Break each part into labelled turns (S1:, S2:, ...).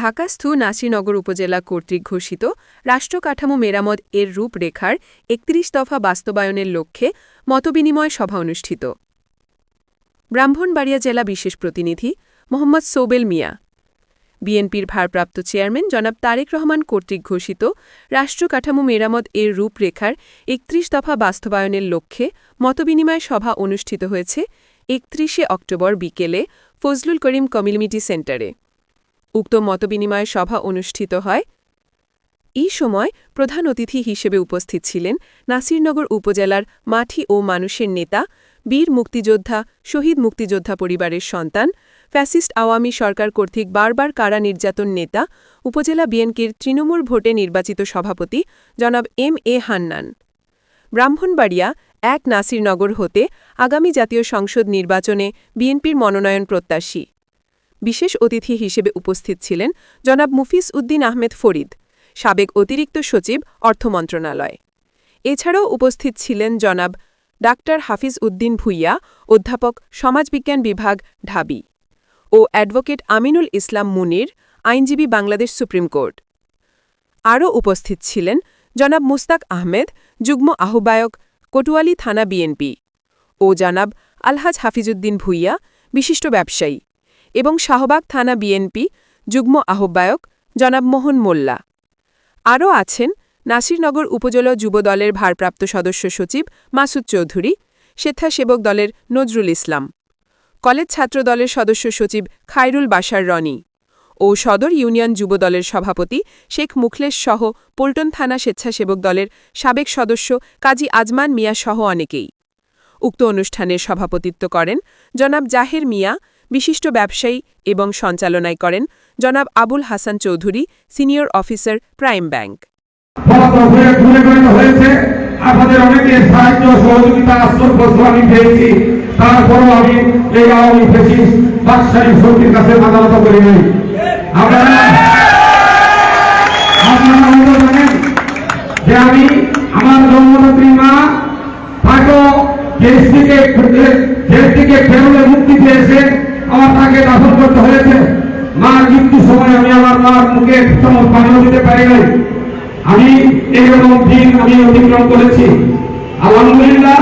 S1: ঢাকাস্থ নাসিরনগর উপজেলা কর্তৃক ঘোষিত রাষ্ট্রকাঠামো মেরামত এর রূপরেখার একত্রিশ দফা বাস্তবায়নের লক্ষ্যে মতবিনিময় সভা অনুষ্ঠিত। ব্রাহ্মণবাড়িয়া জেলা বিশেষ প্রতিনিধি মোহাম্মদ সোবেল মিয়া। বিএনপির ভারপ্রাপ্ত চেয়ারম্যান জনাব তারেক রহমান কর্তৃক ঘোষিত রাষ্ট্রকাঠামো মেরামত এর রূপরেখার একত্রিশ দফা বাস্তবায়নের লক্ষ্যে মতবিনিময় সভা অনুষ্ঠিত হয়েছে একত্রিশে অক্টোবর বিকেলে ফজলুল করিম কমিউনিটি সেন্টারে। উক্ত মতবিনিময় সভা অনুষ্ঠিত হয়। এই সময় প্রধান অতিথি হিসেবে উপস্থিত ছিলেন নাসিরনগর উপজেলার মাঠি ও মানুষের নেতা, বীর মুক্তিযোদ্ধা, শহীদ মুক্তিযোদ্ধা পরিবারের সন্তান, ফ্যাসিস্ট আওয়ামী সরকার কর্তৃক বারবার কারা নির্যাতন নেতা, উপজেলা বিএনকির তৃণমূল ভোটে নির্বাচিত সভাপতি জনাব এম এ হান্নান। ব্রাহ্মণবাড়িয়া এক নাসিরনগর হতে আগামী জাতীয় সংসদ নির্বাচনে বিএনপির মনোনয়ন প্রত্যাশী। বিশেষ অতিথি হিসেবে উপস্থিত ছিলেন জনাব মুফিস উদ্দিন আহমেদ ফরিদ, সাবেক অতিরিক্ত সচিব, অর্থ মন্ত্রণালয়। এছাড়াও উপস্থিত ছিলেন জনাব ডাক্তার হাফিজ উদ্দিন ভুইয়া, অধ্যাপক সমাজবিজ্ঞান বিভাগ, ঢাবি ও অ্যাডভোকেট আমিনুল ইসলাম মুনির, আইনজীবী বাংলাদেশ সুপ্রিম কোর্ট। আরও উপস্থিত ছিলেন জনাব মুস্তাক আহমেদ, যুগ্ম আহ্বায়ক কোটুয়ালি থানা বিএনপি ও জনাব আলহাজ হাফিজুদ্দিন ভুইয়া, বিশিষ্ট ব্যবসায়ী। এবং শাহবাগ থানা বিএনপি যুগ্ম আহ্বায়ক জনাব মোহন মোল্লা। আরও আছেন নাসিরনগর উপজেলা যুবদলের ভারপ্রাপ্ত সদস্য সচিব মাসুদ চৌধুরী, স্বেচ্ছাসেবক দলের নজরুল ইসলাম, কলেজ ছাত্র দলের সদস্য সচিব খায়রুল বাসার রনি ও সদর ইউনিয়ন যুবদলের সভাপতি শেখ মুখলেশ সহ পল্টন থানা স্বেচ্ছাসেবক দলের সাবেক সদস্য কাজী আজমান মিয়া সহ অনেকেই। উক্ত অনুষ্ঠানের সভাপতিত্ব করেন জনাব জাহের মিয়া বিশিষ্ট ব্যবসায়ী এবং সঞ্চালনায় করেন জনাব Abul Hasan Chowdhury, senior officer prime bank.
S2: অনেকের সাহায্য সহযোগিতা আশ্রয় আমি পেয়েছি তারপরও আমি এই আওয়ামী ফেসিস বাদশাহী শক্তির কাছে করি নাই আপনারা জানেন যে আমি আমার মা মুক্তি পেয়েছে তাকে দাফন করতে হয়েছে। মার মৃত্যুর সময় আমি আমার মার মুখে পানিও দিতে পারি নাই। আমি এইরকম দিন আমি অতিক্রম করেছি। আলহামদুলিল্লাহ,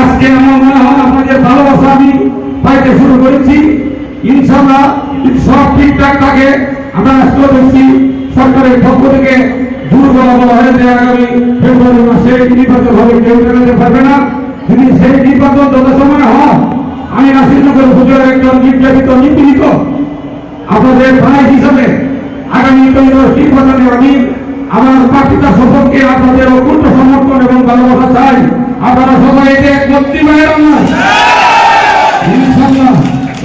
S2: আজকে আমার মনে হয় আপনাদের ভালোবাসা আমি পাইতে শুরু করেছি। ইনশাল্লাহ সব ঠিকঠাক থাকে, আমরা আশা করছি সরকারের পক্ষ থেকে দুর্বল বলা হয়েছে আগামী ফেব্রুয়ারি মাসে নির্বাচন হবে, কেউ জানাতে পারবে না। যদি সেই নির্বাচন যত সময় হয় আমি নাসিরনগর উপজেলার একজন নির্যাতিত নিপীড়িত আপনাদের ভাই হিসাবে আগামী নির্বাচনে আমি আমার প্রার্থিতা সম্পর্কে আপনাদের অকুণ্ঠ সমর্থন এবং ভালোবাসা চাই। আপনারা সবাই এতে একমত দিবেন না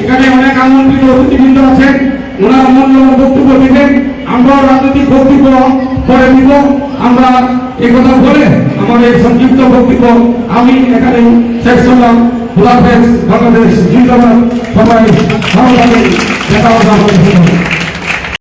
S2: এখানে অনেক আমন্ত্রিত অতিথিবৃন্দ আছেন। ওনারা মূল্যবান বক্তব্য দিবেন। আমরাও রাজনৈতিক বক্তব্য করে দিব। আমরা এই কথা বলে এই সংক্ষিপ্ত বক্তব্য আমি এখানে শেষ করলাম। বাংলাদেশ জিন্দাবাদ সবাই ভালো লাগে দেখা হবে